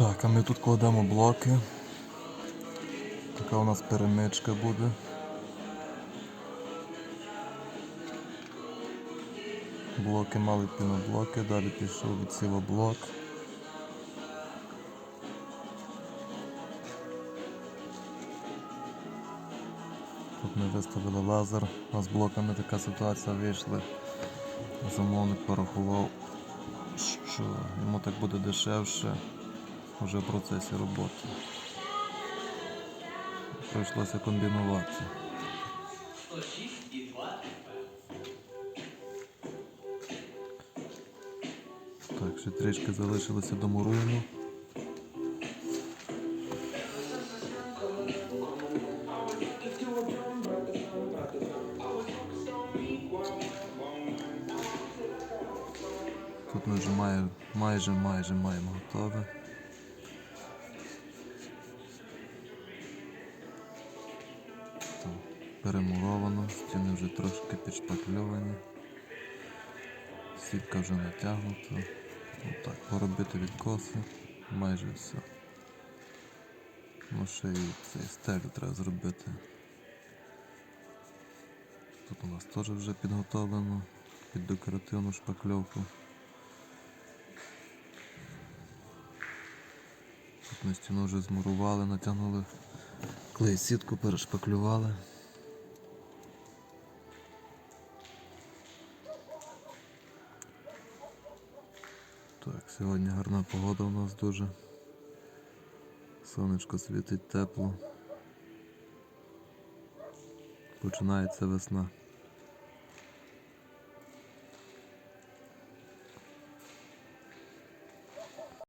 Так, а ми тут кладемо блоки. Така у нас перемичка буде. Блоки мали піноблоки, далі пішов цілоблок. Тут ми виставили лазер, а з блоками така ситуація вийшла. Замовник порахував, що йому так буде дешевше вже в процесі роботи. Прийшлося комбінувати. Так, ще трішки залишилося до муруємо. Тут ми вже майже майже маємо готове. Перемуровано, стіни вже трошки підшпакльовані. Сітка вже натягнута. Отак, поробити відкоси, майже все. Ну ще і цей стелю треба зробити. Тут у нас теж вже підготовлено під декоративну шпакльовку. Тут ми стіну вже змурували, натягнули клей сітку, перешпаклювали. Так, сьогодні гарна погода у нас дуже. Сонечко світить тепло. Починається весна.